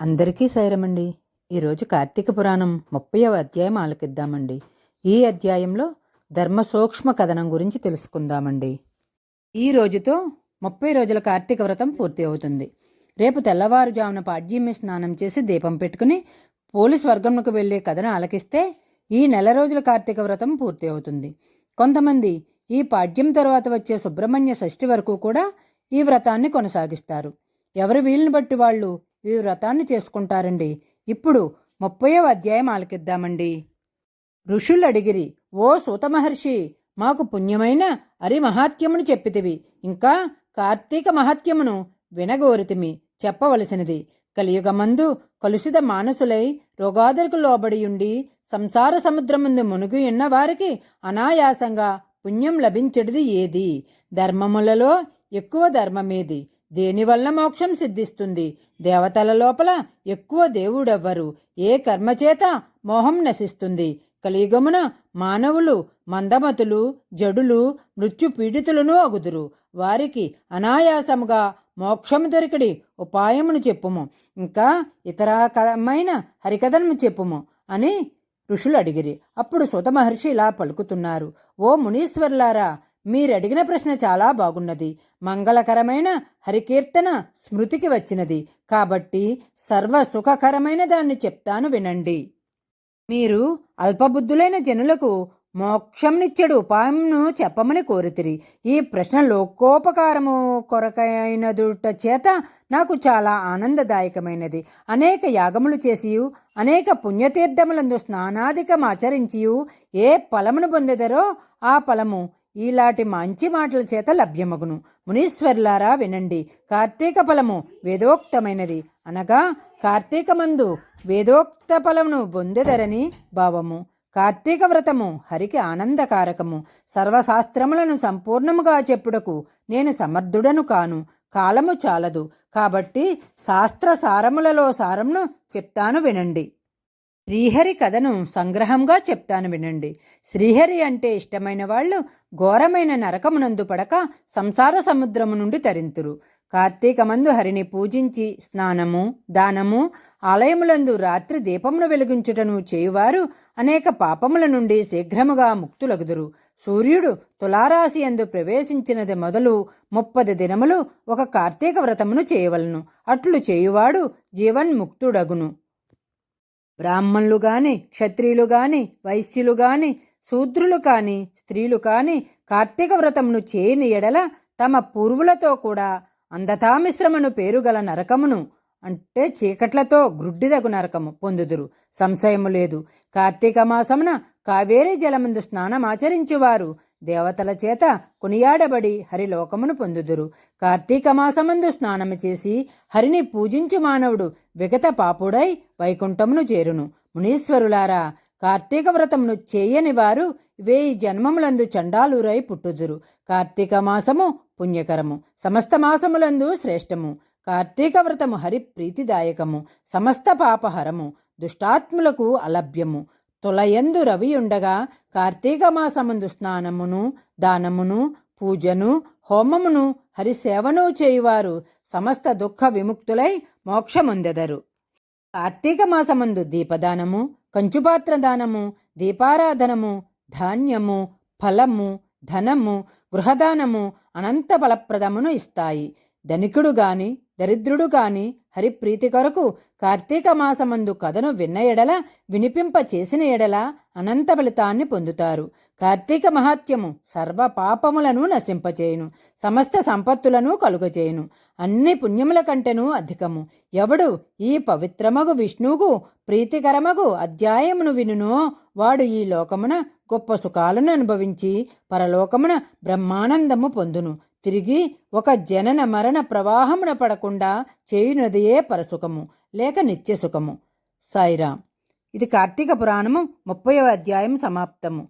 అందరికీ సైరమండి ఈరోజు కార్తీక పురాణం ముప్పైవ అధ్యాయం ఆలకిద్దామండి. ఈ అధ్యాయంలో ధర్మ సూక్ష్మ కథనం గురించి తెలుసుకుందామండి. ఈ రోజుతో ముప్పై రోజుల కార్తీక వ్రతం పూర్తి అవుతుంది. రేపు తెల్లవారుజామున పాడ్యమి స్నానం చేసి దీపం పెట్టుకుని పోలీస్ వర్గంకు వెళ్ళే కథను ఆలకిస్తే ఈ నెల రోజుల కార్తీక వ్రతం పూర్తి అవుతుంది. కొంతమంది ఈ పాడ్యం తర్వాత వచ్చే సుబ్రహ్మణ్య షష్ఠి వరకు కూడా ఈ వ్రతాన్ని కొనసాగిస్తారు. ఎవరి వీలుని బట్టి వాళ్ళు ఈ వ్రతాన్ని చేసుకుంటారండి. ఇప్పుడు ముప్పయో అధ్యాయం ఆలకిద్దామండి. ఋషులు అడిగిరి ఓ సూత మహర్షి మాకు పుణ్యమైన అరి మహాత్యమును చెప్పితివి. ఇంకా కార్తీక మహాత్యమును వినగోరితిమి చెప్పవలసినది. కలియుగమందు కలుషిత మానసులై రోగాదులకు లోబడియుండి సంసార సముద్రముందు మునుగు ఉన్న వారికి అనాయాసంగా పుణ్యం లభించడిది ఏది? ధర్మములలో ఎక్కువ ధర్మమేది? దేనివల్ల మోక్షం సిద్ధిస్తుంది? దేవతల లోపల ఎక్కువ దేవుడెవ్వరు. ఏ కర్మచేత మోహం నశిస్తుంది? కలియుగమున మానవులు మందమతులు జడులు మృత్యుపీడితులను అగుదురు. వారికి అనాయాసముగా మోక్షము దొరికడి ఉపాయమును చెప్పుము. ఇంకా ఇతరకమైన హరికథను చెప్పుము అని ఋషులు అడిగిరి. అప్పుడు సుత మహర్షి ఇలా పలుకుతున్నారు. ఓ మునీశ్వర్లారా మీరడిగిన ప్రశ్న చాలా బాగున్నది. మంగళకరమైన హరికీర్తన స్మృతికి వచ్చినది. కాబట్టి సర్వ సుఖకరమైన దాన్ని చెప్తాను వినండి. మీరు అల్పబుద్ధులైన జనులకు మోక్షంనిచ్చడు ఉపాయంను చెప్పమని కోరితిరి. ఈ ప్రశ్న లోకోపకారము కొరకైనదుట చేత నాకు చాలా ఆనందదాయకమైనది. అనేక యాగములు చేసియు అనేక పుణ్యతీర్థములందు స్నానాధికం ఆచరించియు ఏ ఫలమును పొందెదరో ఆ ఫలము ఈలాటి మంచి మాటల చేత లభ్యమగును. మునీశ్వర్లారా వినండి. కార్తీక ఫలము వేదోక్తమైనది. అనగా కార్తీకమందు వేదోక్త ఫలమును పొందెదరని భావము. కార్తీక వ్రతము హరికి ఆనందకారకము. సర్వశాస్త్రములను సంపూర్ణముగా చెప్పుటకు నేను సమర్థుడను కాను. కాలము చాలదు. కాబట్టి శాస్త్ర సారములలో సారమును చెప్తాను వినండి. శ్రీహరి కథను సంగ్రహంగా చెప్తాను వినండి. శ్రీహరి అంటే ఇష్టమైన వాళ్ళు ఘోరమైన నరకమునందు పడక సంసార సముద్రము నుండి తరింతురు. కార్తీకమందు హరిని పూజించి స్నానము దానము ఆలయములందు రాత్రి దీపమును వెలిగించుటను చేయువారు అనేక పాపముల నుండి శీఘ్రముగా ముక్తులగుదురు. సూర్యుడు తులారాశి ఎందు ప్రవేశించినది మొదలు ముప్పది దినములు ఒక కార్తీక వ్రతమును చేయవలను. అట్లు చేయువాడు జీవన్ముక్తుడగును. బ్రాహ్మణులు గాని క్షత్రియులు గాని వైశ్యులు గాని శూద్రులు కాని స్త్రీలు కాని కార్తీక వ్రతమును చేయని ఎడల తమ పూర్వులతో కూడా అంధతామిశ్రమను పేరుగల నరకమును అంటే చీకట్లతో గ్రుడ్డిదగు నరకము పొందుదురు. సంశయము లేదు. కార్తీక మాసమున కావేరీ జలమందు స్నానమాచరించువారు. దేవతల చేత కొనియాడబడి హరిలోకమును పొందుదురు. కార్తీక మాసమందు స్నానము చేసి హరిని పూజించు మానవుడు విగత పాపుడై వైకుంఠమును చేరును. మునీశ్వరులారా కార్తీక వ్రతమును చేయని వారు వేయి జన్మములందు చండాలురై పుట్టుదురు. కార్తీక మాసము పుణ్యకరము సమస్త మాసములందు శ్రేష్టము. కార్తీక వ్రతము హరి ప్రీతిదాయకము సమస్త పాపహరము దుష్టాత్ములకు అలభ్యము. తొలయందు రవి ఉండగా కార్తీక మాసముందు స్నానమును దానమును పూజను హోమమును హరిసేవను చేయువారు సమస్త దుఃఖ విముక్తులై మోక్షముందెదరు. కార్తీక మాసమందు దీపదానము కంచుపాత్ర దానము దీపారాధనము ధాన్యము ఫలము ధనము గృహదానము అనంత ఫలప్రదమును ఇస్తాయి. ధనికుడు గాని దరిద్రుడు కాని హరిప్రీతి కొరకు కార్తీక మాసమందు కథను విన్న ఎడల వినిపింప చేసిన ఎడల అనంత ఫలితాన్ని పొందుతారు. కార్తీక మహాత్యము సర్వ పాపములను నశింపచేయును సమస్త సంపత్తులను కలుగచేయును అన్ని పుణ్యముల కంటెను అధికము. ఎవడు ఈ పవిత్రమగు విష్ణువుకు ప్రీతికరమగు అధ్యాయమును వినునో వాడు ఈ లోకమున గొప్ప సుఖాలను అనుభవించి పరలోకమున బ్రహ్మానందము పొందును. తిరిగి ఒక జనన మరణ ప్రవాహమున పడకుండా చేయునదియే పరసుఖము లేక నిత్యసుఖము. సాయిరాం. ఇది కార్తీక పురాణము ముప్పైవ అధ్యాయం సమాప్తము.